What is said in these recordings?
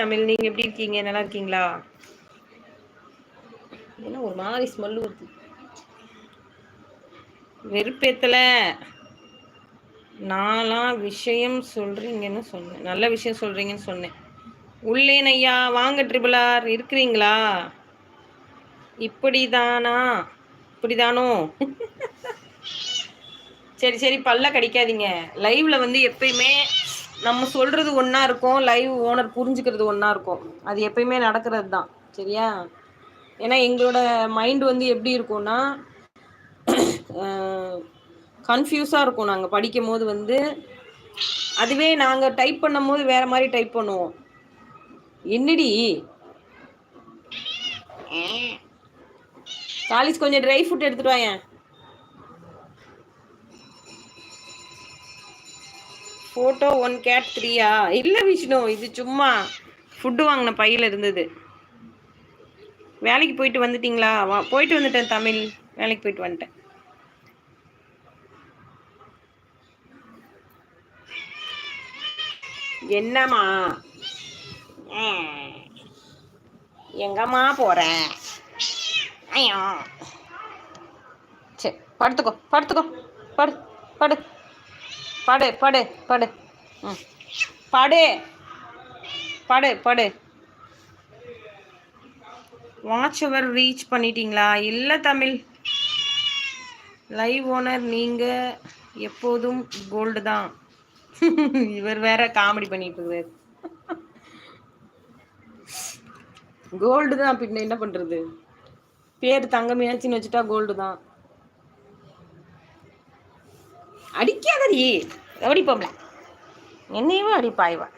தமிழ் நீங்க எப்படி இருக்கீங்க? நல்லா இருக்கீங்களா? என்ன ஒரு மாதிரி ஸ்மெல் வருது. வெறுப்பேத்தல. நாலாம் விஷயம் சொல்றீங்கன்னு சொன்னேன். நல்ல விஷயம் சொல்றீங்கன்னு சொன்னேன். உள்ளேன் ஐயா வாங்க ட்ரிபிளார். இருக்கிறீங்களா? இப்படிதானா? இப்படிதானோ? சரி சரி பல்ல கடிக்காதீங்க. லைவ்ல வந்து எப்பயுமே நம்ம சொல்றது ஒன்றா இருக்கும் லைவ் ஓனர் புரிஞ்சுக்கிறது ஒன்றா இருக்கும். அது எப்பயுமே நடக்கிறது தான் சரியா? ஏன்னா எங்களோட மைண்ட் வந்து எப்படி இருக்கும்னா கன்ஃபியூஸாக இருக்கும் நாங்கள் படிக்கும் போது வந்து. அதுவே நாங்கள் டைப் பண்ணும் போது வேற மாதிரி டைப் பண்ணுவோம். என்னடி? காலேஜ் கொஞ்சம் ட்ரை ஃபுட் எடுத்துட்டு வாங்க ஃபோட்டோ ஒன் கேட் த்ரீயா இல்லை விஷ்ணு இது சும்மா ஃபுட்டு வாங்கின பையில் இருந்தது. வேலைக்கு போயிட்டு வந்துட்டீங்களா? வா போயிட்டு வந்துட்டேன் தமிழ். வேலைக்கு போயிட்டு வந்துட்டேன். என்னம்மா? எங்கம்மா போற? ஐயோ. சரி படுத்துக்கோ படுத்துக்கோ. படு படு. படு படு படு. ம். படு. படு படு. வாட்ச் அவர் ரீச் பண்ணிட்டீங்களா? இல்லை தமிழ். லைவ் ஓனர் நீங்கள் எப்போதும் கோல்டு தான். இவர் வேற காமெடி பண்ணிட்டு இருக்காரு. கோல்டு தான் பின்ன என்ன பண்ணுறது பேர் தங்கமியாச்சின்னு வச்சுட்டா கோல்டு தான். அடிக்காதடி. அடிப்போம்ல என்னையும் அடிப்பாய்வா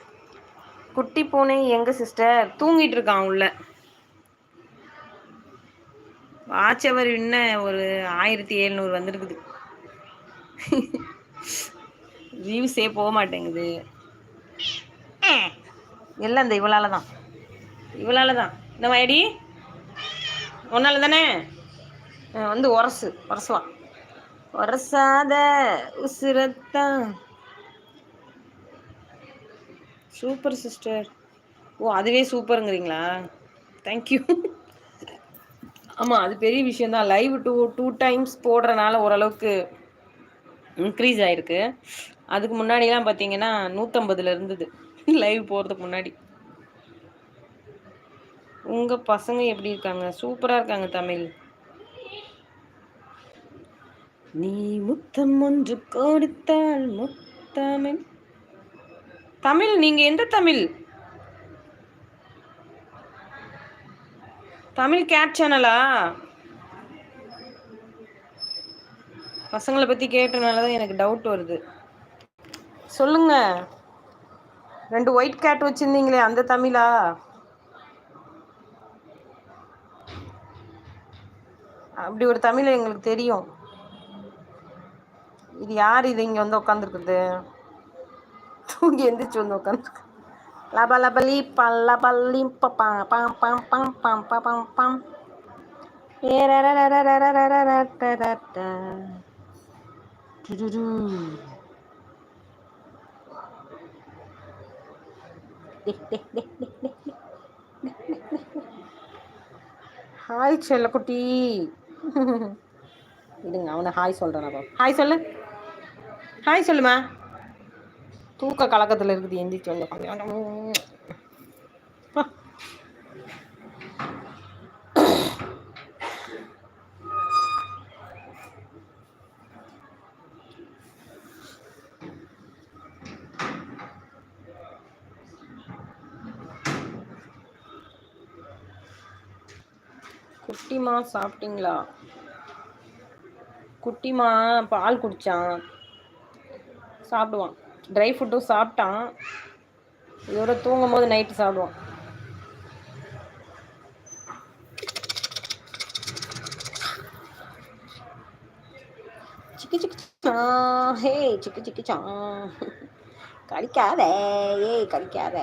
குட்டி பூனை எங்க சிஸ்டர் தூங்கிட்டு இருக்கான் உள்ள. வாட்சவர் இன்னும் ஒரு ஆயிரத்தி எழுநூறு வந்துருக்குது. வியூஸே போக மாட்டேங்குது. எல்லாம் இந்த இவளால தான் இவளால தான் இந்த மாதிரி உன்னால தானே வந்து உரசு உரசுவான் உரசாத உசுரத்தான். சூப்பர் சிஸ்டர் ஓ அதுவே சூப்பருங்கிறீங்களா தேங்க்யூ ஆமாம் அது பெரிய விஷயந்தான் லைவ் டூ டூ டைம்ஸ் போடுறனால ஓரளவுக்கு இன்க்ரீஸ் ஆயிருக்கு. அதுக்கு முன்னாடிலாம் பார்த்தீங்கன்னா நூற்றம்பதுல இருந்தது. லைவ் போகிறதுக்கு முன்னாடி. உங்கள் பசங்க எப்படி இருக்காங்க? சூப்பராக இருக்காங்க தமிழ். நீ முத்தம் ஒன்று கொடுத்தால் முத்தமிழ். தமிழ் நீங்க எந்த தமிழ்? தமிழ் கேட் சேனலா பசங்களை பற்றி கேட்டனால தான் எனக்கு டவுட் வருது. சொல்லுங்க. ரெண்டு ஒயிட் கேட் வச்சிருந்தீங்களே அந்த தமிழா? அப்படி ஒரு தமிழ் எங்களுக்கு தெரியும். இது யார் இது இங்கே வந்து உட்காந்துருக்குது தூங்கி எந்திரிச்சு வந்து உட்காந்துருக்கு லப லபலி பல்ல பல்லி பம் பம் பம் பம் பம் பம் பம் ஹாய் செல்லக்குட்டி இதுங்க அவனை ஹாய் சொல்கிறேன் ஹாய் சொல்லு ஹாய் சொல்லுமா. தூக்க கலக்கத்தில் இருக்குது எந்திரிச்சு வந்து குட்டிமா சாப்பிட்டீங்களா? குட்டிமா பால் குடித்தான் சாப்பிடுவான். ட்ரை ஃபுட்டும் சாப்பிட்டான். இதோட தூங்கும் போது நைட்டு சாப்பிடுவான். சிக்கு சிக்கு ஹே சிக்கு சிக்கு கடிக்காத ஏய் கடிக்காத.